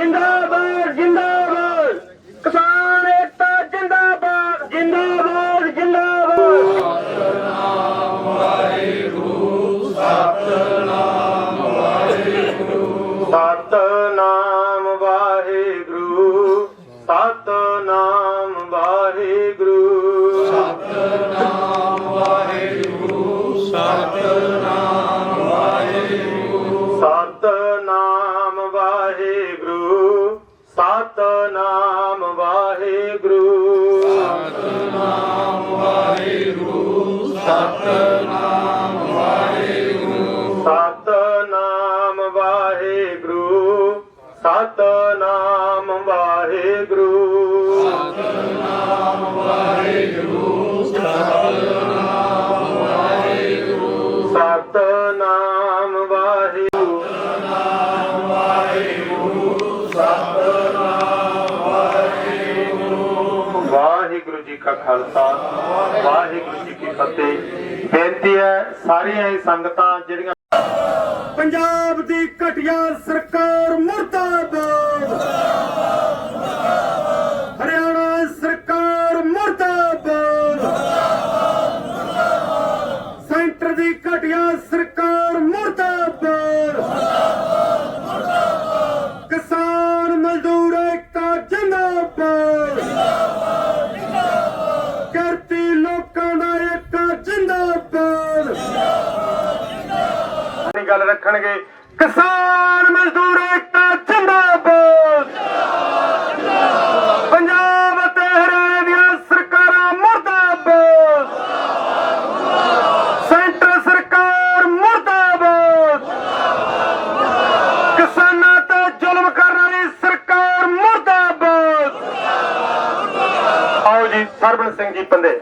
जिंदाबाद ਸਤਨਾਮ ਵਾਹਿਗੁਰੂ। ਸਤਨਾਮ ਵਾਹਿਗੁਰੂ। ਵਾਹਿਗੁਰੂ ਜੀ ਕਾ ਖਾਲਸਾ, ਵਾਹਿਗੁਰੂ ਜੀ ਕੀ ਫਤਿਹ। ਬੇਨਤੀ ਹੈ ਸਾਰੀਆਂ ਹੀ ਸੰਗਤਾਂ ਜਿਹੜੀਆਂ ਪੰਜਾਬ ਦੀ ਘਟਿਆ ਸਰਕਾਰ ਆਪਣੀ ਰੱਖਣਗੇ ਕਿਸਾਨ ਮਜ਼ਦੂਰ ਏਕਤਾ ਜਿੰਦਾਬਾਦ। ਪੰਜਾਬ ਅਤੇ ਹਰਿਆਣਾ ਦੀਆਂ ਸਰਕਾਰਾਂ ਮੁਰਦਾਬਾਦ। ਸੈਂਟਰ ਸਰਕਾਰ ਮੁਰਦਾਬਾਦ। ਕਿਸਾਨਾਂ ਤੇ ਜ਼ੁਲਮ ਕਰਨ ਵਾਲੀ ਸਰਕਾਰ ਮੁਰਦਾਬਾਦ। ਆਓ ਜੀ ਸਰਬਣ ਸਿੰਘ ਜੀ ਪੰਦੇ।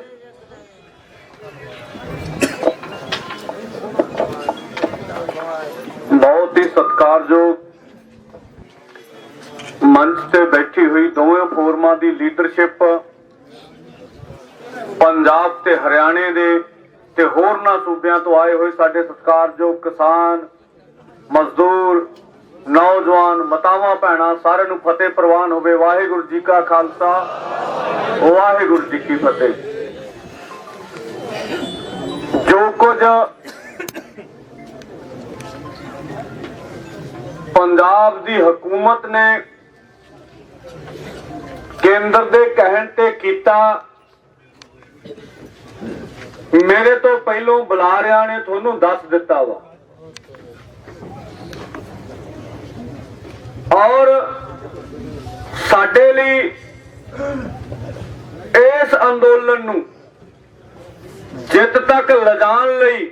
ਬੈਠੀ ਹੋਈ ਦੋਵੇਂ ਫੋਰਮਾਂ ਦੀ ਲੀਡਰਸ਼ਿਪ ਪੰਜਾਬ ਤੇ ਹਰਿਆਣੇ ਦੇ ਤੇ ਹੋਰਨਾਂ ਸੂਬਿਆਂ ਤੋਂ ਆਏ ਹੋਏ ਸਾਡੇ ਸਤਿਕਾਰਯੋਗ ਕਿਸਾਨ, ਮਜ਼ਦੂਰ, ਨੌਜਵਾਨ, ਮਤਾਵਾਂ ਭੈਣਾਂ, ਸਾਰਿਆਂ ਨੂੰ ਫਤਿਹ ਪ੍ਰਵਾਨ ਹੋਵੇ। ਵਾਹਿਗੁਰੂ ਜੀ ਕਾ ਖਾਲਸਾ, ਵਾਹਿਗੁਰੂ ਜੀ ਕੀ ਫਤਿਹ। ਜੋ ਕੁਝ ਪੰਜਾਬ ਦੀ ਹਕੂਮਤ ਨੇ ਕੇਂਦਰ ਦੇ ਕਹਿਣ ਤੇ ਕੀਤਾ। ਮੇਰੇ ਤੋਂ ਪਹਿਲੋਂ ਬੁਲਾਰਿਆਂ ਨੇ ਤੁਹਾਨੂੰ ਦੱਸ ਦਿੱਤਾ ਵਾ। ਔਰ ਸਾਡੇ ਲਈ ਇਸ ਅੰਦੋਲਨ ਨੂੰ ਜਿੱਤ ਤੱਕ ਲਿਜਾਣ ਲਈ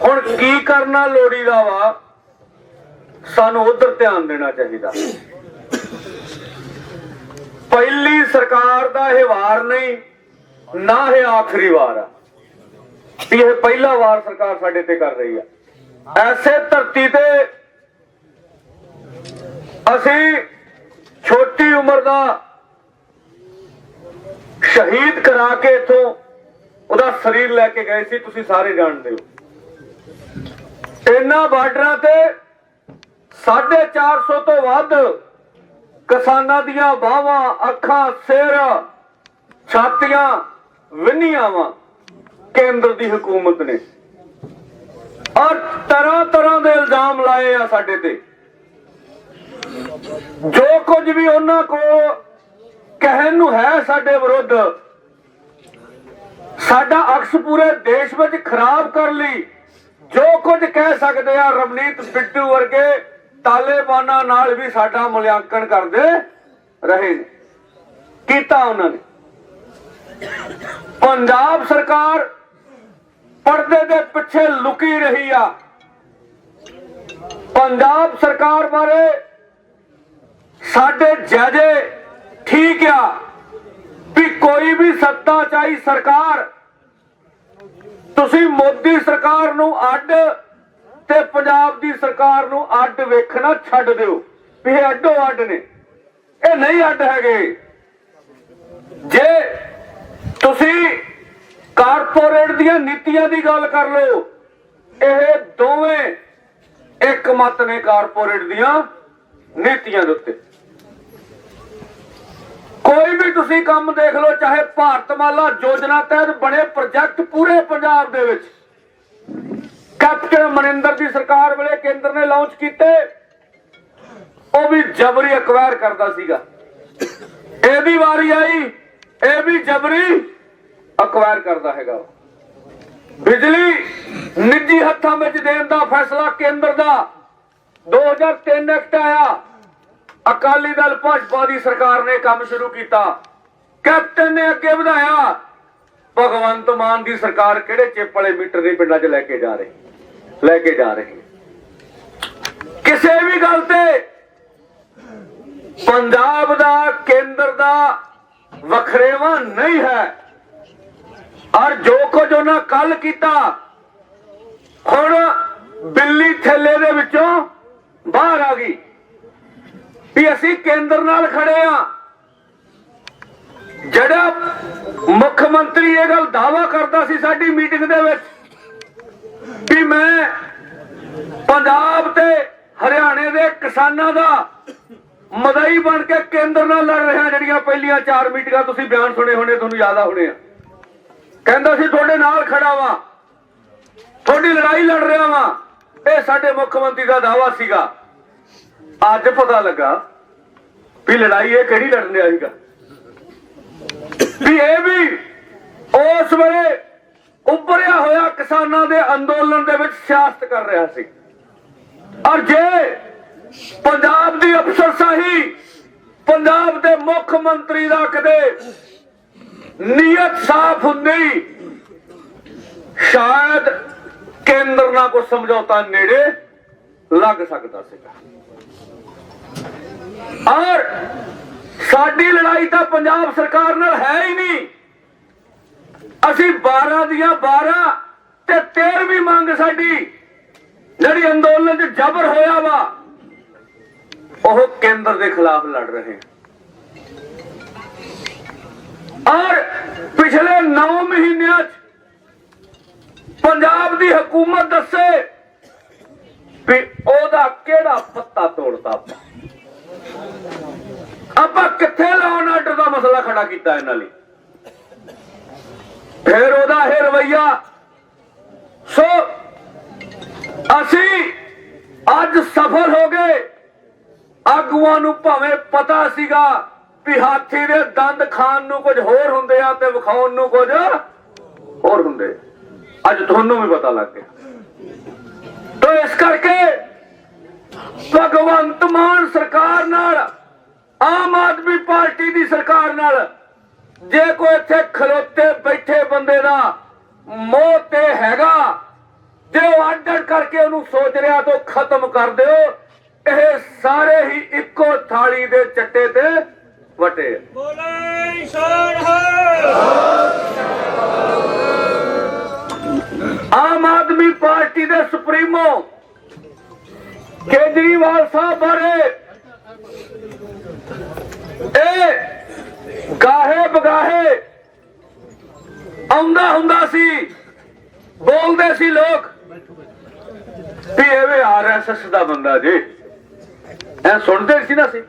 ਹੁਣ ਕੀ ਕਰਨਾ ਲੋੜੀਦਾ ਵਾ, ਸਾਨੂੰ ਉਧਰ ਧਿਆਨ ਦੇਣਾ ਚਾਹੀਦਾ। ਪਹਿਲੀ ਸਰਕਾਰ ਦਾ ਇਹ ਵਾਰ ਨਹੀਂ, ਨਾ ਇਹ ਆਖਰੀ ਵਾਰ ਆ। ਇਹ ਪਹਿਲਾ ਵਾਰ ਸਰਕਾਰ ਸਾਡੇ ਤੇ ਕਰ ਰਹੀ ਆ। ਐਸੇ ਧਰਤੀ ਤੇ ਅਸੀਂ ਛੋਟੀ ਉਮਰ ਦਾ ਸ਼ਹੀਦ ਕਰਾ ਕੇ ਇਥੋਂ ਉਹਦਾ ਸਰੀਰ ਲੈ ਕੇ ਗਏ ਸੀ, ਤੁਸੀਂ ਸਾਰੇ ਜਾਣਦੇ ਹੋ। ਇਹਨਾਂ ਬਾਰਡਰਾਂ ਤੇ 450 ਤੋਂ ਵੱਧ ਕਿਸਾਨਾਂ ਦੀਆਂ ਬਾਹਾਂ, ਅੱਖਾਂ, ਸਿਰ, ਛਾਤੀਆਂ ਵਿੰਨੀਆਂ ਵਾ। ਕੇਂਦਰ ਦੀ ਹਕੂਮਤ ਨੇ। ਔਰ ਤਰ੍ਹਾਂ ਤਰ੍ਹਾਂ ਦੇ ਇਲਜ਼ਾਮ ਲਾਏ ਆ ਸਾਡੇ ਤੇ। ਜੋ ਕੁਝ ਵੀ ਉਹਨਾਂ ਕੋਲ ਕਹਿਣ ਨੂੰ ਹੈ ਸਾਡੇ ਵਿਰੁੱਧ, ਸਾਡਾ ਅਕਸ ਪੂਰੇ ਦੇਸ਼ ਵਿੱਚ ਖਰਾਬ ਕਰ ਲਈ ਜੋ ਕੁਝ ਕਹਿ ਸਕਦੇ ਆ ਰਵਨੀਤ ਬਿੱਟੂ ਵਰਗੇ ਤਾਲਿਬਾਨਾਂ ਨਾਲ ਵੀ ਸਾਡਾ ਮੁਲਾਂਕਣ ਕਰਦੇ ਰਹੇ। ਨੇ ਕੀਤਾ ਉਹਨਾਂ ਨੇ। ਪੰਜਾਬ ਸਰਕਾਰ ਪਰਦੇ ਦੇ ਪਿੱਛੇ ਲੁਕੀ ਰਹੀ ਆ। ਪੰਜਾਬ ਸਰਕਾਰ ਬਾਰੇ ਸਾਡੇ ਜੱਜੇ ਠੀਕ ਆ ਵੀ ਕੋਈ ਵੀ ਸੱਤਾ ਚਾਹੀ ਸਰਕਾਰ, ਤੁਸੀਂ ਮੋਦੀ ਸਰਕਾਰ ਨੂੰ ਅੱਡ ਤੇ ਪੰਜਾਬ ਦੀ ਸਰਕਾਰ ਨੂੰ ਅੱਡ ਵੇਖਣਾ ਛੱਡ ਦਿਓ। ਵੀ ਇਹ ਅੱਡੋ ਅੱਡ ਨੇ। ਇਹ ਨਹੀਂ ਅੱਡ ਹੈਗੇ। ਜੇ ਤੁਸੀਂ ਕਾਰਪੋਰੇਟ ਦੀਆਂ ਨੀਤੀਆਂ ਦੀ ਗੱਲ ਕਰ ਲਓ, ਇਹ ਦੋਵੇਂ ਇੱਕ ਮਤ ਨੇ ਕਾਰਪੋਰੇਟ ਦੀਆਂ ਨੀਤੀਆਂ ਦੇ ਉੱਤੇ। ਕੋਈ ਵੀ ਤੁਸੀਂ ਕੰਮ ਦੇਖ ਲਓ, ਚਾਹੇ ਭਾਰਤਮਾਲਾ ਯੋਜਨਾ ਤਹਿਤ ਬਣੇ ਪ੍ਰੋਜੈਕਟ ਪੂਰੇ ਪੰਜਾਬ ਦੇ ਵਿੱਚ। ਕੈਪਟਨ ਮਨਿੰਦਰ ਦੀ ਸਰਕਾਰ ਵੇਲੇ ਕੇਂਦਰ ਨੇ ਲਾਂਚ ਕੀਤੇ। ਉਹ ਵੀ ਜਬਰੀ ਅਕਵਾਇਰ ਕਰਦਾ ਸੀਗਾ। ਇਹ ਵੀ ਵਾਰੀ ਆਈ, ਇਹ ਵੀ ਜਬਰੀ ਅਕਵਾਇਰ ਕਰਦਾ ਹੈਗਾ ਬਿਜਲੀ ਨਿੱਜੀ ਹੱਥਾਂ ਵਿੱਚ ਦੇਣ ਦਾ ਫੈਸਲਾ ਕੇਂਦਰ ਦਾ। 2003 ਐਕਟ ਆਇਆ। ਅਕਾਲੀ ਦਲ ਭਾਜਪਾ ਦੀ ਸਰਕਾਰ ਨੇ ਕੰਮ ਸ਼ੁਰੂ ਕੀਤਾ। ਕੈਪਟਨ ਨੇ ਅੱਗੇ ਵਧਾਇਆ। ਭਗਵੰਤ ਮਾਨ ਦੀ ਸਰਕਾਰ ਕਿਹੜੇ ਚਿੱਪ ਵਾਲੇ ਮੀਟਰ ਦੇ ਪਿੰਡਾਂ 'ਚ ਲੈ ਕੇ ਜਾ ਰਹੀ। ਲੈ ਕੇ ਜਾ ਰਹੀ ਕਿਸੇ ਵੀ ਗੱਲ ਤੇ ਪੰਜਾਬ ਦਾ, ਕੇਂਦਰ ਦਾ ਵਖਰੇਵਾ ਨਹੀਂ ਹੈ। ਔਰ ਜੋ ਕੁਝ ਉਹਨਾਂ ਕੱਲ ਕੀਤਾ, ਹੁਣ ਬਿੱਲੀ ਥੱਲੇ ਦੇ ਵਿੱਚੋਂ ਬਾਹਰ ਆ ਗਈ। ਵੀ ਅਸੀਂ ਕੇਂਦਰ ਨਾਲ ਖੜੇ ਆ ਜਿਹੜਾ ਮੁੱਖ ਮੰਤਰੀ ਇਹ ਗੱਲ ਦਾਵਾ ਕਰਦਾ ਸੀ ਸਾਡੀ ਮੀਟਿੰਗ ਦੇ ਵਿੱਚ ਵੀ ਮੈਂ ਪੰਜਾਬ ਤੇ ਹਰਿਆਣੇ ਦੇ ਕਿਸਾਨਾਂ ਦਾ ਮਦਈ ਬਣ ਕੇ ਕੇਂਦਰ ਨਾਲ ਲੜ ਰਿਹਾ, ਜਿਹੜੀਆਂ ਪਹਿਲੀਆਂ ਚਾਰ ਮੀਟਿੰਗਾਂ ਤੁਸੀਂ ਬਿਆਨ ਸੁਣੇ ਹੋਣੇ, ਤੁਹਾਨੂੰ ਯਾਦ ਆ ਹੋਣੇ ਆ। ਕਹਿੰਦਾ ਸੀ, ਤੁਹਾਡੇ ਨਾਲ ਖੜਾ ਵਾਂ। ਤੁਹਾਡੀ ਲੜਾਈ ਲੜ ਰਿਹਾ ਵਾਂ। ਇਹ ਸਾਡੇ ਮੁੱਖ ਮੰਤਰੀ ਦਾ ਦਾਵਾ ਸੀਗਾ। ਅੱਜ ਪਤਾ ਲੱਗਾ ਵੀ ਲੜਾਈ ਇਹ ਕਿਹੜੀ ਲੜਨ ਰਿਹਾ ਸੀਗਾ ਵੀ ਇਹ ਵੀ ਉਸ ਵੇਲੇ ਉੱਭਰਿਆ ਹੋਇਆ ਕਿਸਾਨਾਂ ਦੇ ਅੰਦੋਲਨ ਦੇ ਵਿੱਚ ਸਿਆਸਤ ਕਰ ਰਿਹਾ ਸੀ। ਔਰ ਜੇ ਪੰਜਾਬ ਦੀ ਅਫਸਰਸ਼ਾਹੀ ਪੰਜਾਬ ਦੇ ਮੁੱਖ ਮੰਤਰੀ ਦਾ ਕਦੇ ਨੀਅਤ ਸਾਫ਼ ਹੁੰਦੀ, ਸ਼ਾਇਦ ਕੇਂਦਰ ਨਾਲ ਕੋਈ ਸਮਝੌਤਾ ਨੇੜੇ ਲੱਗ ਸਕਦਾ ਸੀਗਾ। ਔਰ ਸਾਡੀ ਲੜਾਈ ਤਾਂ ਪੰਜਾਬ ਸਰਕਾਰ ਨਾਲ ਹੈ ਹੀ ਨਹੀਂ। ਅਸੀਂ 12 ਦੀਆਂ 12 ਤੇ 13ਵੀਂ ਮੰਗ ਸਾਡੀ, ਜਿਹੜੀ ਅੰਦੋਲਨ 'ਚ ਜ਼ਬਰ ਹੋਇਆ ਵਾ, ਉਹ ਕੇਂਦਰ ਦੇ ਖਿਲਾਫ ਲੜ ਰਹੇ ਔਰ ਪਿਛਲੇ 9 ਮਹੀਨਿਆਂ 'ਚ ਪੰਜਾਬ ਦੀ ਹਕੂਮਤ ਦੱਸੇ ਵੀ ਉਹਦਾ ਕਿਹੜਾ ਪੱਤਾ ਤੋੜਦਾ ਆਪਾਂ। ਆਪਾਂ ਕਿੱਥੇ ਲਾਉਣ ਆਰਡਰ ਦਾ ਮਸਲਾ ਖੜਾ ਕੀਤਾ ਇਹਨਾਂ ਲਈ? ਫਿਰ ਉਹਦਾ ਇਹ ਰਵਈਆ। ਸੋ ਅਸੀਂ ਅੱਜ ਸਫਲ ਹੋ ਗਏ। ਆਗੂਆਂ ਨੂੰ ਭਾਵੇਂ ਪਤਾ ਸੀਗਾ ਵੀ ਹਾਥੀ ਦੇ ਦੰਦ ਖਾਣ ਨੂੰ ਕੁਝ ਹੋਰ ਹੁੰਦੇ ਆ ਤੇ ਵਿਖਾਉਣ ਨੂੰ ਕੁਝ ਹੋਰ ਹੁੰਦੇ। ਅੱਜ ਤੁਹਾਨੂੰ ਵੀ ਪਤਾ ਲੱਗ ਗਿਆ। ਤੋ ਇਸ ਕਰਕੇ ਭਗਵੰਤ ਮਾਨ ਸਰਕਾਰ ਨਾਲ, ਆਮ ਆਦਮੀ ਪਾਰਟੀ ਦੀ ਸਰਕਾਰ ਨਾਲ ਜੇ ਕੋਈ ਇੱਥੇ ਖਲੋਤੇ ਬੈਠੇ ਬੰਦੇ ਦਾ ਮੋਹ ਤੇ ਹੈਗਾ ਤੇ ਉਹ ਅੱਡ ਅੱਡ ਕਰਕੇ ਉਹਨੂੰ ਸੋਚ ਰਿਹਾ ਤੋਂ ਖਤਮ ਕਰ ਦਿਓ ਇਹ ਸਾਰੇ ਹੀ ਇੱਕੋ ਥਾਲੀ ਦੇ ਚੱਟੇ ਤੇ ਵਟੇ ਬੋਲੇ ਸ਼ਾਨ ਹੈ ਆਮ ਆਦਮੀ ਪਾਰਟੀ ਦੇ ਸੁਪਰੀਮੋ ਕੇਜਰੀਵਾਲ ਸਾਹਿਬ ਬਾਰੇ। ਇਹ ਗਾਹੇ ਬਗਾਹੇ ਆਉਂਦਾ ਹੁੰਦਾ ਸੀ, ਬੋਲਦੇ ਸੀ ਲੋਕ, ਵੀ ਇਹ ਵੀ ਆਰਐਸਐਸ ਦਾ ਬੰਦਾ ਜੀ। ਇਹ ਸੁਣਦੇ ਸੀ ਨਾ ਸੀ।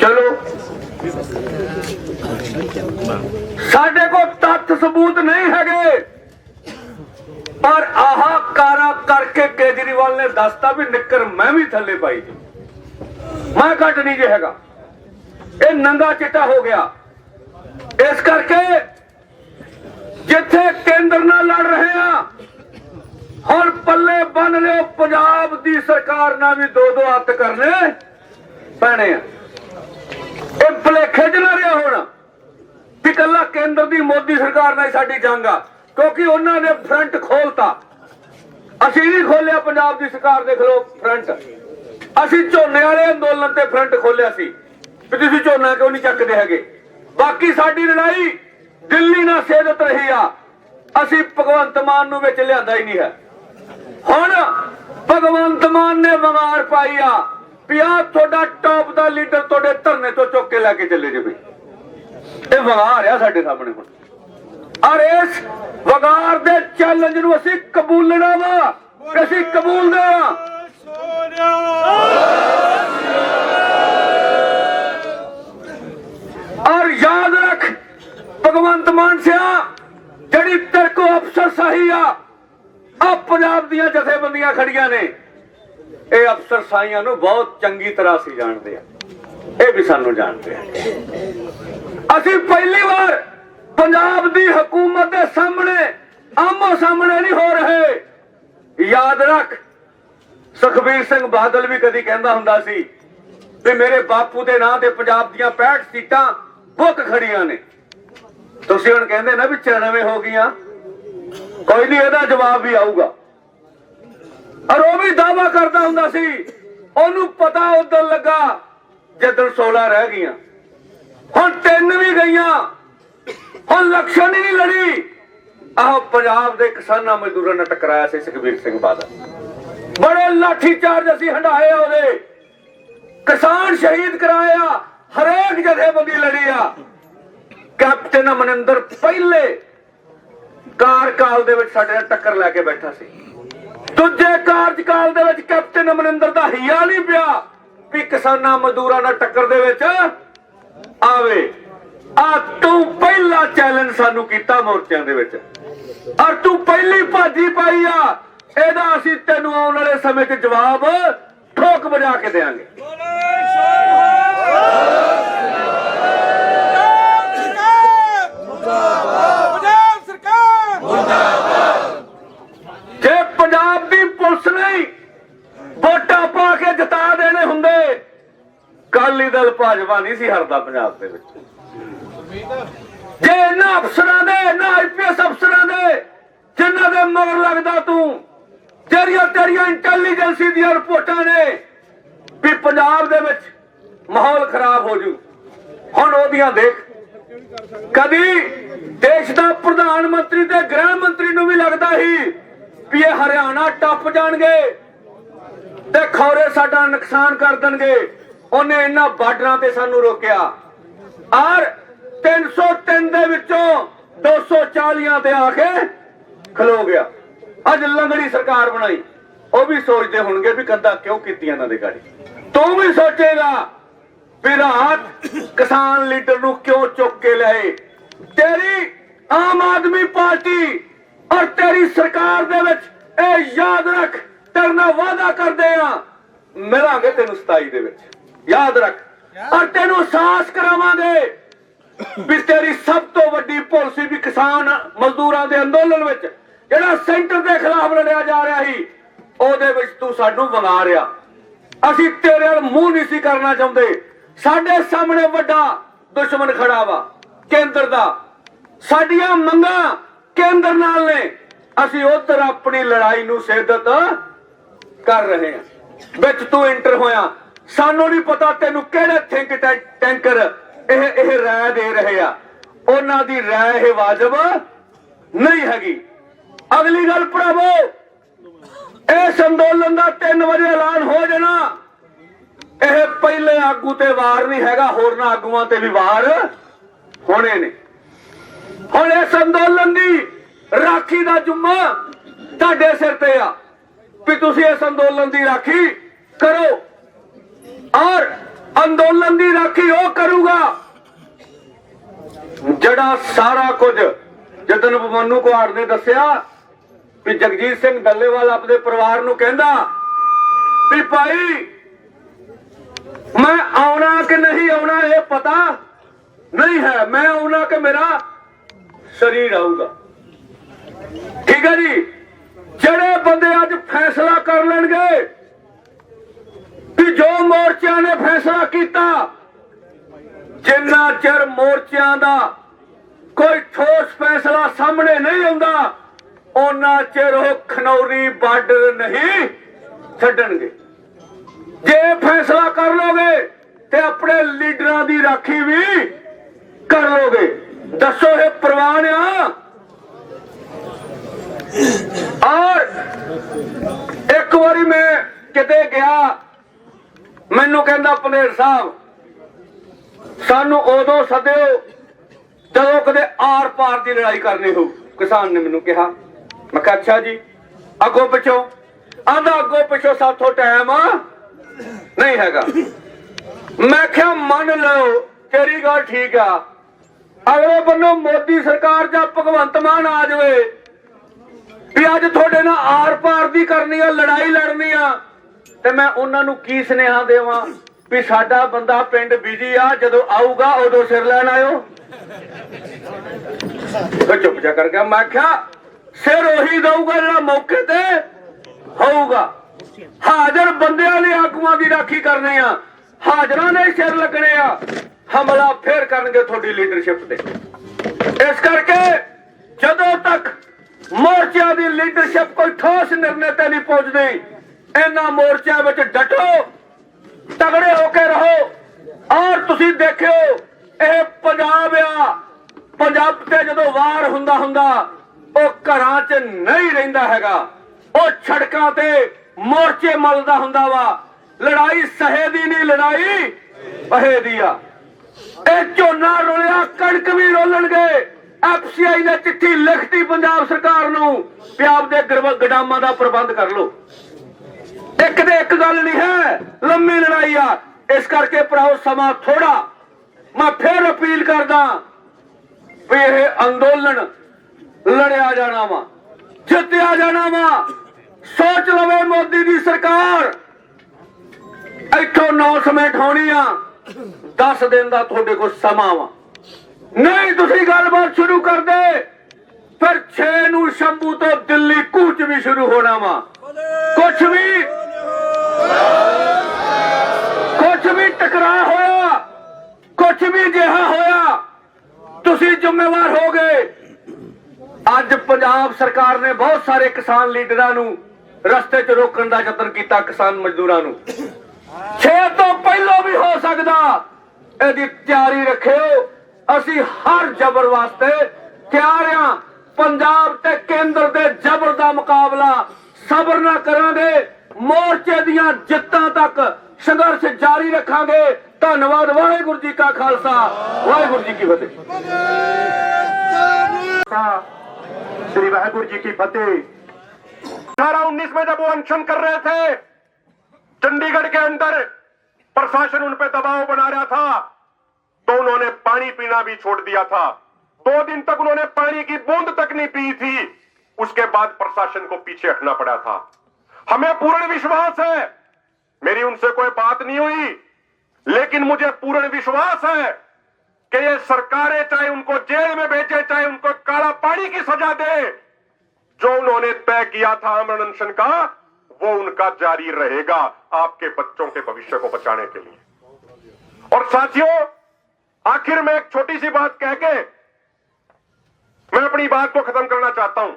ਚਲੋ। ਸਾਡੇ ਕੋਲ ਤੱਥ ਸਬੂਤ ਨਹੀਂ ਹੈਗੇ। ਪਰ ਆਹ ਕਾਰਾ ਕਰਕੇ ਕੇਜਰੀਵਾਲ ਨੇ ਦੱਸਤਾ ਵੀ ਨਿੱਕਰ ਮੈਂ ਵੀ ਥੱਲੇ ਪਾਈ ਜੀ ਮੈਂ ਘੱਟ ਨਹੀਂ ਜੇ ਹੈਗਾ। ਇਹ ਨੰਗਾ ਚਿੱਟਾ ਹੋ ਗਿਆ। ਇਸ ਕਰਕੇ ਜਿੱਥੇ ਕੇਂਦਰ ਨਾਲ ਲੜ ਰਹੇ ਆ ਹੁਣ ਪੱਲੇ ਬੰਨ ਲਿਓ, ਪੰਜਾਬ ਦੀ ਸਰਕਾਰ ਨਾਲ ਵੀ ਦੋ ਦੋ ਹੱਥ ਕਰਨੇ ਪੈਣੇ ਆ। ਇਹ ਭਲੇਖੇ ਚ ਨਾ ਰਿਹਾ ਹੁਣ ਵੀ ਕੱਲਾ ਕੇਂਦਰ ਦੀ ਮੋਦੀ ਸਰਕਾਰ ਨਾਲ ਹੀ ਸਾਡੀ ਜੰਗ ਆ, ਕਿਉਂਕਿ ਉਹਨਾਂ ਨੇ ਫਰੰਟ ਖੋਲਤਾ। ਅਸੀਂ ਨਹੀਂ ਖੋਲਿਆ ਪੰਜਾਬ ਦੀ ਸਰਕਾਰ ਦੇ ਖਿਲਾਫ ਫਰੰਟ। ਅਸੀਂ ਝੋਨੇ ਵਾਲੇ ਅੰਦੋਲਨ ਤੇ ਫਰੰਟ ਖੋਲਿਆ ਸੀ। ਵੀ ਤੁਸੀਂ ਝੋਨਾ ਕਿਉਂ ਨਹੀਂ ਚੱਕਦੇ ਹੈਗੇ? ਬਾਕੀ ਸਾਡੀ ਲੜਾਈ ਦਿੱਲੀ ਨਾਲ ਸੇਧਤ ਰਹੀ ਆ। ਅਸੀਂ ਭਗਵੰਤ ਮਾਨ ਨੂੰ ਵਿੱਚ ਲਿਆਂਦਾ ਹੀ ਨਹੀਂ ਹੈ। ਹੁਣ ਭਗਵੰਤ ਮਾਨ ਨੇ ਵੰਗਾਰ ਪਾਈ ਆ ਵੀ ਆਹ ਤੁਹਾਡਾ ਟੌਪ ਦਾ ਲੀਡਰ ਤੁਹਾਡੇ ਧਰਨੇ ਤੋਂ ਚੁੱਕ ਕੇ ਲੈ ਕੇ ਚੱਲੇ ਜੇ ਵੀ ਇਹ ਵਗਾਰ ਆ ਸਾਡੇ ਸਾਹਮਣੇ ਹੁਣ। ਔਰ ਇਸ ਵਗਾਰ ਦੇ ਚੈਲੰਜ ਨੂੰ ਅਸੀਂ ਕਬੂਲਣਾ ਵਾ। ਅਸੀਂ ਕਬੂਲਦੇ ਆ ਸੋਨਿਆ ਭਗਵੰਤ ਮਾਨ ਸਿਆ, ਜਿਹੜੀ ਤੇਰੇ ਕੋ ਅਫਸਰ ਸਹੀ ਆ ਆ ਪੰਜਾਬ ਦੀਆਂ ਜਥੇਬੰਦੀਆਂ ਖੜੀਆਂ ਨੇ। ਇਹ ਅਫਸਰ ਸਾਈਆਂ ਨੂੰ ਬਹੁਤ ਚੰਗੀ ਤਰ੍ਹਾਂ ਅਸੀਂ ਜਾਣਦੇ ਆ। ਇਹ ਵੀ ਸਾਨੂੰ ਜਾਣਦੇ ਆ। ਅਸੀਂ ਪਹਿਲੀ ਵਾਰ ਪੰਜਾਬ ਦੀ ਹਕੂਮਤ ਦੇ ਸਾਹਮਣੇ, ਆਮੋ ਸਾਹਮਣੇ ਨਹੀਂ ਹੋ ਰਹੇ। ਯਾਦ ਰੱਖ, ਸੁਖਬੀਰ ਸਿੰਘ ਬਾਦਲ ਵੀ ਕਦੀ ਕਹਿੰਦਾ ਹੁੰਦਾ ਸੀ ਵੀ ਮੇਰੇ ਬਾਪੂ ਦੇ ਨਾਂ ਤੇ ਪੰਜਾਬ ਦੀਆਂ 65 ਸੀਟਾਂ ਬੁੱਕ ਖੜੀਆਂ ਨੇ। ਤੁਸੀਂ ਹੁਣ ਕਹਿੰਦੇ ਨਾ ਵੀ 94 ਹੋ ਗਈਆਂ। ਕੋਈ ਨਹੀਂ, ਇਹਦਾ ਜਵਾਬ ਵੀ ਆਊਗਾ। ਔਰ ਉਹ ਵੀ ਦਾਵਾ ਕਰਦਾ ਹੁੰਦਾ ਸੀ, ਉਹਨੂੰ ਪਤਾ ਉਦੋਂ ਲੱਗਾ ਜਦੋਂ 16 ਰਹਿ ਗਈਆਂ। ਹੁਣ ਤਿੰਨ ਵੀ ਗਈਆਂ, ਹੁਣ ਇਲੈਕਸ਼ਨ ਹੀ ਨਹੀਂ ਲੜੀ। ਆਹ ਪੰਜਾਬ ਦੇ ਕਿਸਾਨਾਂ ਮਜ਼ਦੂਰਾਂ ਨਾਲ ਟਕਰਾਇਆ ਸੀ ਸੁਖਬੀਰ ਸਿੰਘ ਬਾਦਲ। ਬੜੇ ਲਾਠੀ ਚਾਰਜ ਅਸੀਂ ਹੰਡਾਏ ਉਹਦੇ। ਕਿਸਾਨ ਸ਼ਹੀਦ ਕਰਾਇਆ, ਹਰੇਕ ਜਥੇਬੰਦੀ ਲੜੀ ਆ। ਕੈਪਟਨ ਅਮਰਿੰਦਰ ਪਹਿਲੇ ਕਾਰਕਾਲ ਦੇ ਵਿੱਚ ਸਾਡੇ ਨਾਲ ਟੱਕਰ ਲੈ ਕੇ ਬੈਠਾ ਸੀ। ਦੂਜੇ ਕਾਰਜਕਾਲ ਦੇ ਵਿੱਚ ਕੈਪਟਨ ਅਮਰਿੰਦਰ ਦਾ ਹਿਆ ਨਹੀਂ ਪਿਆ ਵੀ ਕਿਸਾਨਾਂ ਮਜ਼ਦੂਰਾਂ ਨਾਲ ਟੱਕਰ ਦੇ ਵਿੱਚ ਆਵੇ। ਆ ਤੂੰ ਪਹਿਲਾ ਚੈਲੰਜ ਸਾਨੂੰ ਕੀਤਾ ਮੋਰਚਿਆਂ ਦੇ ਵਿੱਚ। ਔਰ ਤੂੰ ਪਹਿਲੀ ਭਾਜੀ ਪਾਈ ਆ, ਇਹਦਾ ਅਸੀਂ ਤੈਨੂੰ ਆਉਣ ਵਾਲੇ ਸਮੇਂ 'ਚ ਜਵਾਬ ਠੋਕ ਵਜਾ ਕੇ ਦੇਾਂਗੇ ਬੋਲੇ ਸਰਕਾਰ ਪੰਜਾਬ ਸਰਕਾਰ ਜੇ ਪੰਜਾਬ ਦੀ ਪੁਲਿਸ ਨਹੀਂ ਵੋਟਾਂ ਪਾ ਕੇ ਜਿਤਾ ਦੇਣੇ ਹੁੰਦੇ ਅਕਾਲੀ ਦਲ ਭਾਜਪਾ ਨਹੀਂ ਸੀ ਹਰਦਾ ਪੰਜਾਬ ਦੇ ਵਿੱਚ। ਜੇ ਇਹਨਾਂ ਅਫਸਰਾਂ ਦੇ, ਇਹਨਾਂ ਆਈਪੀਐਸ ਅਫਸਰਾਂ ਦੇ, ਜਿਨ੍ਹਾਂ ਦੇ ਮਗਰ ਲੱਗਦਾ ਤੂੰ, ਜਿਹੜੀਆਂ ਤੇਰੀਆਂ ਇੰਟੈਲੀਜੈਂਸੀ ਦੀਆਂ ਰਿਪੋਰਟਾਂ ਨੇ, ਵੀ ਪੰਜਾਬ ਦੇ ਵਿੱਚ ਮਾਹੌਲ ਖਰਾਬ ਹੋ ਜੂ। ਹੁਣ ਉਹਦੀਆਂ ਦੇਖ। ਕਦੀ ਦੇਸ਼ ਦਾ ਪ੍ਰਧਾਨ ਮੰਤਰੀ ਤੇ ਗ੍ਰਹਿ ਮੰਤਰੀ ਨੂੰ ਵੀ ਲੱਗਦਾ ਸੀ ਵੀ ਇਹ ਹਰਿਆਣਾ ਟੱਪ ਜਾਣਗੇ ਤੇ ਖੌਰੇ ਸਾਡਾ ਨੁਕਸਾਨ ਕਰ ਦੇਣਗੇ। ਉਹਨੇ ਇਹਨਾਂ ਬਾਰਡਰਾਂ ਤੇ ਸਾਨੂੰ ਰੋਕਿਆ। ਔਰ 303 ਦੇ ਵਿੱਚੋਂ 240 ਤੇ ਆ ਕੇ ਖਲੋ ਗਿਆ। ਅੱਜ ਲੰਗੜੀ ਸਰਕਾਰ ਬਣਾਈ। ਉਹ ਵੀ ਸੋਚਦੇ ਹੋਣਗੇ ਵੀ ਕੰਦਾ ਕਿਉਂ ਕੀਤੀਆਂ ਇਹਨਾਂ ਦੇ ਗਾੜੀ। ਤੂੰ ਵੀ ਸੋਚੇਗਾ ਵੀ ਰਾਤ ਕਿਸਾਨ ਲੀਡਰ ਨੂੰ ਕਿਉਂ ਚੁੱਕ ਕੇ ਲਿਆਏ? ਤੇਰੀ ਆਮ ਆਦਮੀ ਪਾਰਟੀ ਔਰ ਤੇਰੀ ਸਰਕਾਰ ਦੇ ਵਿੱਚ ਇਹ ਯਾਦ ਰੱਖ, ਤੇਰੇ ਨਾਲ ਵਾਅਦਾ ਕਰਦੇ ਆ। ਮਿਲਾਂਗੇ ਤੈਨੂੰ 27 ਦੇ ਵਿੱਚ। ਯਾਦ ਰੱਖ ਔਰ ਤੈਨੂੰ ਅਹਿਸਾਸ ਕਰਾਵਾਂਗੇ ਵੀ ਤੇਰੀ ਸਭ ਤੋਂ ਵੱਡੀ ਭੁੱਲ ਸੀ ਵੀ ਕਿਸਾਨ ਮਜ਼ਦੂਰਾਂ ਦੇ ਅੰਦੋਲਨ ਵਿੱਚ ਜਿਹੜਾ ਸੈਂਟਰ ਦੇ ਖਿਲਾਫ ਲੜਿਆ ਜਾ ਰਿਹਾ ਸੀ ਉਹਦੇ ਵਿੱਚ ਤੂੰ ਸਾਨੂੰ ਵੰਗਾ ਰਿਆ ਅਸੀਂ ਤੇਰੇ ਵੱਲ ਮੂੰਹ ਨਹੀਂ ਸੀ ਕਰਨਾ ਚਾਹੁੰਦੇ। ਸਾਡੇ ਸਾਹਮਣੇ ਵੱਡਾ ਦੁਸ਼ਮਣ ਖੜਾ ਵਾ ਕੇਂਦਰ ਦਾ। ਸਾਡੀਆਂ ਮੰਗਾਂ ਕੇਂਦਰ ਨਾਲ ਨੇ। ਅਸੀਂ ਉਧਰ ਆਪਣੀ ਲੜਾਈ ਨੂੰ ਸਿੱਧਤ ਕਰ ਰਹੇ ਹਾਂ। ਵਿੱਚ ਤੂੰ ਇੰਟਰ ਹੋਇਆ। ਸਾਨੂੰ ਨਹੀਂ ਪਤਾ ਤੈਨੂੰ ਕਿਹੜੇ ਥਿੰਕ ਟੈਂਕਰ ਇਹ ਇਹ ਰਾਏ ਦੇ ਰਹੇ ਆ। ਉਹਨਾਂ ਦੀ ਰਾਏ ਇਹ ਵਾਜਬ ਨਹੀਂ ਹੈਗੀ। ਅਗਲੀ ਗੱਲ ਭਰਾਵੋ, ਇਸ ਅੰਦੋਲਨ ਦਾ 3 ਵਜੇ ਐਲਾਨ ਹੋ ਜਾਣਾ। ਇਹ ਪਹਿਲੇ ਆਗੂ ਤੇ ਵਾਰ ਨਹੀਂ ਹੈਗਾ, ਹੋਰਨਾਂ ਆਗੂਆਂ ਤੇ ਵੀ ਵਾਰ ਹੋਣੇ ਨੇ। ਹੁਣ ਇਸ ਅੰਦੋਲਨ ਦੀ ਰਾਖੀ ਦਾ ਜੁਮਾ ਤੁਹਾਡੇ ਸਿਰ ਤੇ ਆ। ਵੀ ਤੁਸੀਂ ਇਸ ਅੰਦੋਲਨ ਦੀ ਰਾਖੀ ਕਰੋ। ਔਰ ਅੰਦੋਲਨ ਦੀ ਰਾਖੀ ਉਹ ਕਰੂਗਾ ਜਿਹੜਾ ਸਾਰਾ ਕੁਝ ਜਤਨ ਮਨੂ ਕੁਹਾੜ ਨੇ ਦੱਸਿਆ ਵੀ ਜਗਜੀਤ ਸਿੰਘ ਡੱਲੇਵਾਲ ਆਪਣੇ ਪਰਿਵਾਰ ਨੂੰ ਕਹਿੰਦਾ ਵੀ ਭਾਈ, ਮੈਂ ਆਉਣਾ ਕਿ ਨਹੀਂ ਆਉਣਾ ਇਹ ਪਤਾ ਨਹੀਂ ਹੈ। ਮੈਂ ਆਉਣਾ ਕਿ ਮੇਰਾ ਸਰੀਰ ਆਊਗਾ। ਠੀਕ ਹੈ ਜੀ? ਜਿਹੜੇ ਬੰਦੇ ਅੱਜ ਫੈਸਲਾ ਕਰ ਲੈਣਗੇ ਕਿ ਜੋ ਮੋਰਚਿਆਂ ਨੇ ਫੈਸਲਾ ਕੀਤਾ, ਜਿੰਨਾ ਚਿਰ ਮੋਰਚਿਆਂ ਦਾ ਕੋਈ ਠੋਸ ਫੈਸਲਾ ਸਾਹਮਣੇ ਨਹੀਂ ਆਉਂਦਾ ਉਹਨਾਂ ਚਿਰ ਉਹ ਖਨੌਰੀ ਬਾਰਡਰ ਨਹੀਂ ਛੱਡਣਗੇ। ਜੇ ਫੈਸਲਾ ਕਰ ਲੋਗੇ ਤੇ ਆਪਣੇ ਲੀਡਰਾਂ ਦੀ ਰਾਖੀ ਵੀ ਕਰ ਲੋਗੇ। ਦੱਸੋ ਇਹ ਪ੍ਰਵਾਨ ਆ? ਔਰ ਇੱਕ ਵਾਰੀ ਮੈਂ ਕਿਤੇ ਗਿਆ ਮੈਨੂੰ ਕਹਿੰਦਾ ਪਨੇਰ ਸਾਹਿਬ, ਸਾਨੂੰ ਉਦੋਂ ਸੱਦਿਓ ਜਦੋਂ ਕਦੇ ਆਰ ਪਾਰ ਦੀ ਲੜਾਈ ਕਰਨੀ ਹੋ। ਕਿਸਾਨ ਨੇ ਮੈਨੂੰ ਕਿਹਾ। ਮੈਂ ਕਿਹਾ, ਅੱਛਾ ਜੀ, ਅੱਗੋਂ ਪਿੱਛੋਂ। ਆਂਦਾ ਅੱਗੋਂ ਪਿੱਛੋਂ ਸਾਥੋਂ ਟਾਈਮ ਨਹੀਂ ਹੈਗਾ। ਮੈਂ ਕਿਹਾ, ਮੰਨ ਲਓ, ਤੇਰੀ ਗੱਲ ਠੀਕ ਆ। ਅਗਲੇ ਬੰਨੋਂ ਮੋਦੀ ਸਰਕਾਰ ਜਾਂ ਭਗਵੰਤ ਮਾਨ ਆ ਜਾਵੇ। ਵੀ ਅੱਜ ਤੁਹਾਡੇ ਨਾਲ ਆਰ ਪਾਰ ਦੀ ਕਰਨੀ ਆ, ਲੜਾਈ ਲੜਨੀ ਆ। ਤੇ ਮੈਂ ਉਹਨਾਂ ਨੂੰ ਕੀ ਸੁਨੇਹਾ ਦੇਵਾਂ ਵੀ ਸਾਡਾ ਬੰਦਾ ਪਿੰਡ ਬਿਜ਼ੀ ਆ, ਜਦੋਂ ਆਊਗਾ ਉਦੋਂ ਸਿਰ ਲੈਣ ਆਇਓ। ਉਹ ਚੁੱਪ ਜਾ ਕਰ ਗਿਆ। ਮੈਂ ਕਿਹਾ, ਸਿਰ ਉਹੀ ਦਊਗਾ ਜਿਹੜਾ ਮੌਕੇ ਤੇ ਹੋਊਗਾ। ਹਾਜ਼ਰ ਬੰਦਿਆਂ ਨੇ ਆਗੂਆਂ ਦੀ ਰਾਖੀ ਕਰਨੇ ਆ। ਹਾਜ਼ਰਾਂ ਨੇ ਸਿਰ ਲੱਗਣੇ ਆ। ਹਮਲਾ ਫੇਰ ਕਰਨਗੇ ਤੁਹਾਡੀ ਲੀਡਰਸ਼ਿਪ ਤੇ। ਇਸ ਕਰਕੇ ਜਦੋਂ ਤੱਕ ਮੋਰਚਿਆਂ ਦੀ ਲੀਡਰਸ਼ਿਪ ਕੋਈ ਠੋਸ ਨਿਰਣੇ ਤੇ ਨਹੀਂ ਪਹੁੰਚਦੀ ਇਹਨਾਂ ਮੋਰਚਿਆਂ ਵਿੱਚ ਡਟੋ, ਤਗੜੇ ਹੋ ਕੇ ਰਹੋ। ਔਰ ਤੁਸੀਂ ਦੇਖਿਓ, ਇਹ ਪੰਜਾਬ ਆ। ਪੰਜਾਬ ਤੇ ਜਦੋਂ ਵਾਰ ਹੁੰਦਾ ਹੁੰਦਾ, ਉਹ ਘਰਾਂ 'ਚ ਨਹੀਂ ਰਹਿੰਦਾ ਹੈਗਾ। ਉਹ ਛੜਕਾਂ ਤੇ ਮੋਰਚੇ ਮਲਦਾ ਹੁੰਦਾ ਵਾ। ਲੜਾਈ ਸਹੇ ਦੀ ਨਹੀਂ, ਲੜਾਈ ਪਹੇ ਦੀ ਆ। ਇਹ ਝੋਨਾ ਰੋਲਿਆ, ਕਣਕ ਵੀ ਰੋਲਣਗੇ। ਐਫਸੀਆਈ ਨੇ ਚਿੱਠੀ ਲਿਖਤੀ ਪੰਜਾਬ ਸਰਕਾਰ ਨੂੰ। ਵੀ ਦੇ ਗਰਵ ਗਡਾਮਾਂ ਦਾ ਪ੍ਰਬੰਧ ਕਰ ਲਓ। ਇੱਕ ਦੇ ਇੱਕ ਗੱਲ ਨਹੀਂ ਹੈ, ਲੰਮੀ ਲੜਾਈ ਆ। ਇਸ ਕਰਕੇ ਭਰਾਓ ਸਮਾਂ ਥੋੜਾ ਮੈਂ ਫੇਰ ਅਪੀਲ ਕਰਦਾ ਵੀ ਇਹ ਅੰਦੋਲਨ ਲੜਿਆ ਜਾਣਾ ਵਾ, ਜਿੱਤਿਆ ਜਾਣਾ ਵਾ। ਸੋਚ ਲਵੇ ਮੋਦੀ ਦੀ ਸਰਕਾਰ। ਇੱਥੋਂ ਅਨਾਉਂਸਮੈਂਟ ਹੋਣੀ ਆ 10 ਦਿਨ ਦਾ ਤੁਹਾਡੇ ਕੋਲ ਸਮਾਂ ਵਾ। ਨਹੀਂ ਤੁਸੀਂ ਗੱਲਬਾਤ ਸ਼ੁਰੂ ਕਰ ਦੇ ਫਿਰ 6 ਨੂੰ ਸ਼ੰਭੂ ਤੋਂ ਦਿੱਲੀ ਕੂਚ ਵੀ ਸ਼ੁਰੂ ਹੋਣਾ ਵਾ। ਕੁਛ ਵੀ ਕੁਛ ਵੀ ਟਕਰਾ ਹੋਇਆ, ਕੁਛ ਵੀ ਜਿਹਾ ਹੋਇਆ, ਤੁਸੀਂ ਜ਼ਿੰਮੇਵਾਰ ਹੋਗੇ। ਅੱਜ ਪੰਜਾਬ ਸਰਕਾਰ ਨੇ ਬਹੁਤ ਸਾਰੇ ਕਿਸਾਨ ਲੀਡਰਾਂ ਨੂੰ ਰਸਤੇ 'ਚ ਰੋਕਣ ਦਾ ਯਤਨ ਕੀਤਾ ਕਿਸਾਨ ਮਜ਼ਦੂਰਾਂ ਨੂੰ। ਛੇ ਤੋਂ ਪਹਿਲਾਂ ਵੀ ਹੋ ਸਕਦਾ, ਇਹਦੀ ਤਿਆਰੀ ਰੱਖਿਓ। ਅਸੀਂ ਹਰ ਜ਼ਬਰ ਵਾਸਤੇ ਤਿਆਰ ਹਾਂ ਪੰਜਾਬ ਤੇ ਕੇਂਦਰ ਦੇ ਜ਼ਬਰ ਦਾ ਮੁਕਾਬਲਾ ਸਬਰ ਨਾਲ ਕਰਾਂਗੇ। ਮੋਰਚੇ ਦੀਆਂ ਜਿੱਤਾਂ ਤੱਕ ਸੰਘਰਸ਼ ਜਾਰੀ ਰੱਖਾਂਗੇ ਧੰਨਵਾਦ ਵਾਹਿਗੁਰੂ ਜੀ ਕਾ ਖਾਲਸਾ ਵਾਹਿਗੁਰੂ ਜੀ ਕੀ ਫਤਿਹ श्री वाहेगुरु जी की फतेह अठारह उन्नीस में जब वो अनशन कर रहे थे चंडीगढ़ के अंदर प्रशासन उन पे दबाव बना रहा था तो उन्होंने पानी पीना भी छोड़ दिया था दो दिन तक उन्होंने पानी की बूंद तक नहीं पी थी उसके बाद प्रशासन को पीछे हटना पड़ा था हमें पूर्ण विश्वास है। मेरी उनसे कोई बात नहीं हुई, लेकिन मुझे पूर्ण विश्वास है कि ये सरकारें चाहे उनको जेल में भेजे, चाहे उनको काला पानी की सजा दे, जो उन्होंने तय किया था अमर अनशन का, वो उनका जारी रहेगा आपके बच्चों के भविष्य को बचाने के लिए। और साथियों, आखिर में एक छोटी सी बात कह के मैं अपनी बात को खत्म करना चाहता हूँ।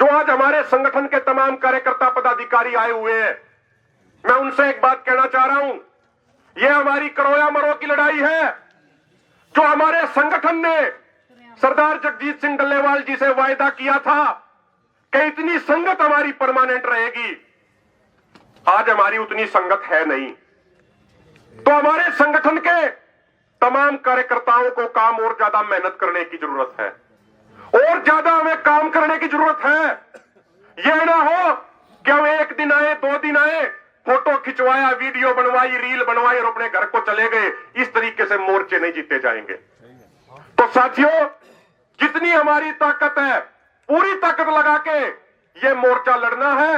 जो आज हमारे संगठन के तमाम कार्यकर्ता पदाधिकारी आए हुए हैं, मैं उनसे एक बात कहना चाह रहा हूँ। यह हमारी करोया मरो की लड़ाई है, जो हमारे संगठन ने सरदार जगजीत सिंह डल्लेवाल जी से वायदा किया था कि इतनी संगत हमारी परमानेंट रहेगी। आज हमारी उतनी संगत है नहीं। तो हमारे संगठन के तमाम कार्यकर्ताओं को काम और ज़्यादा मेहनत करने की ज़रूरत है। और ज़्यादा हमें काम करने की ज़रूरत है। यह ना हो कि हम एक दिन आए, दो दिन आए, फ़ोटो खिंचवाया, वीडियो बनवाई, रील बनवाई और अपने घर को चले गए। इस तरीके से मोर्चे नहीं जीते जाएँगे। तो साथियों, जितनी हमारी ताकत है, पूरी ताकत लगा के ये मोर्चा लड़ना है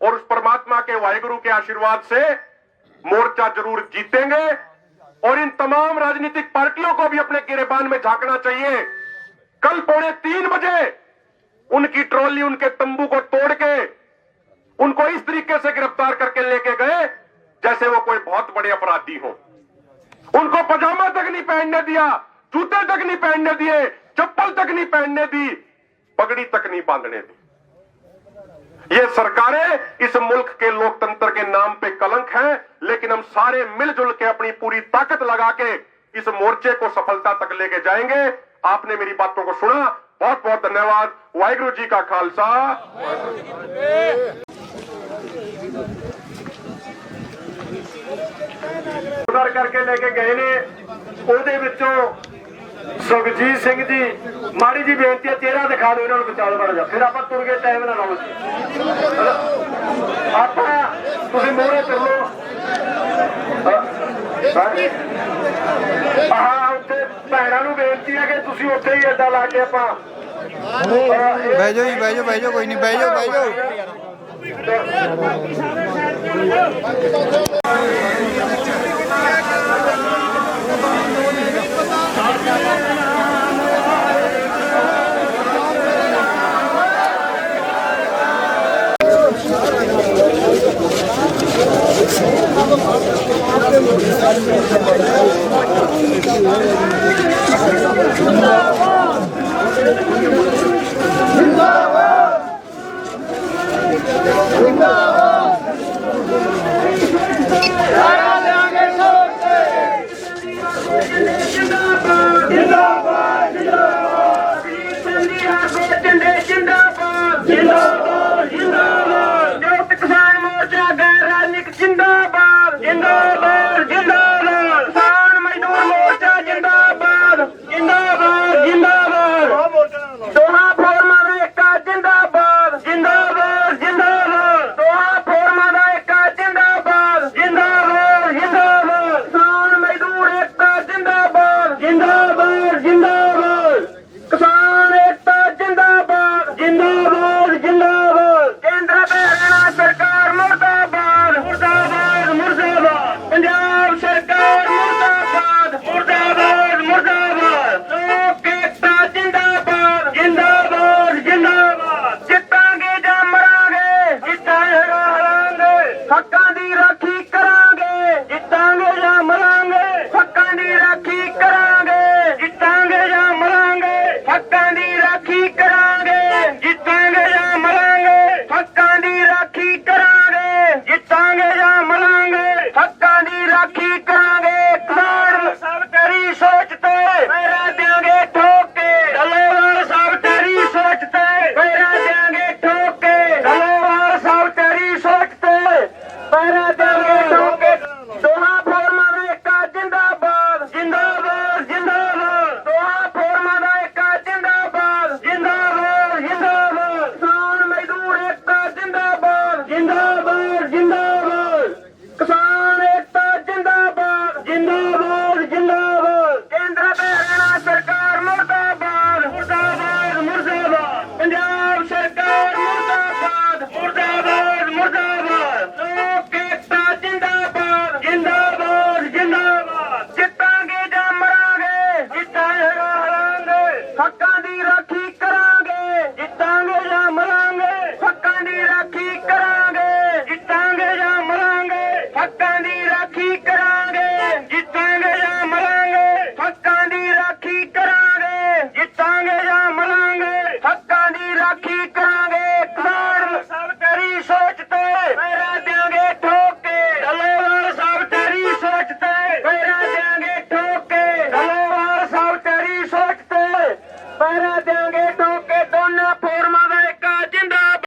और उस परमात्मा के वाहिगुरु के आशीर्वाद से मोर्चा ज़रूर जीतेंगे और इन तमाम राजनीतिक पार्टियों को भी अपने गिरेबान में झांकना चाहिए। कल पौने तीन बजे उनकी ट्रॉली उनके तंबू को तोड़ के उनको इस तरीके से गिरफ़्तार करके लेके गए जैसे वो कोई बहुत बड़े अपराधी हो। उनको पजामा तक नहीं पहनने दिया, जूते तक नहीं पहनने दिए, चप्पल तक नहीं पहनने दी, पगड़ी तक नहीं बांधने दी। ये सरकारें इस मुल्क के लोकतंत्र के नाम पे कलंक हैं, लेकिन हम सारे मिलजुल के अपनी पूरी ताकत लगा के इस मोर्चे को सफलता तक लेके जाएँगे। आपने मेरी बातों को सुना। बहुत ਬਹੁਤ धन्यवाद। वाहिगुरु जी का खालसा। ਉਧਰ ਕਰਕੇ ਲੈ ਕੇ ਗਏ ਨੇ ਉਹਦੇ ਵਿੱਚੋਂ ਸੁਖਜੀਤ ਸਿੰਘ ਜੀ ਮਾੜੀ ਜੀ ਬੇਨਤੀ ਹੈ ਚਿਹਰਾ ਦਿਖਾ ਦਿਓ ਇਹਨਾਂ ਨੂੰ ਬਚਾ ਬਣ ਜਾ ਫਿਰ ਆਪਾਂ ਤੁਰ ਗਏ ਟਾਈਮ ਨਾਲ ਲਾਓ ਜੀ ਆਪਾਂ ਤੁਸੀਂ ਮੋਹਰੇ ਤੁਰ ਲਓ ਆਹ ਭੈਣਾਂ ਨੂੰ ਬੇਨਤੀ ਹੈ ਕਿ ਤੁਸੀਂ ਉੱਥੇ ਹੀ ਅੱਡਾ ਲਾ ਕੇ ਆਪਾਂ ਬਹਿ ਜਾਓ ਜੀ ਬਹਿ ਜਾਓ ਬਹਿ ਜਾਓ ਕੋਈ ਨਹੀਂ ਬਹਿ ਜਾਓ ਬਹਿ ਜਾਓ।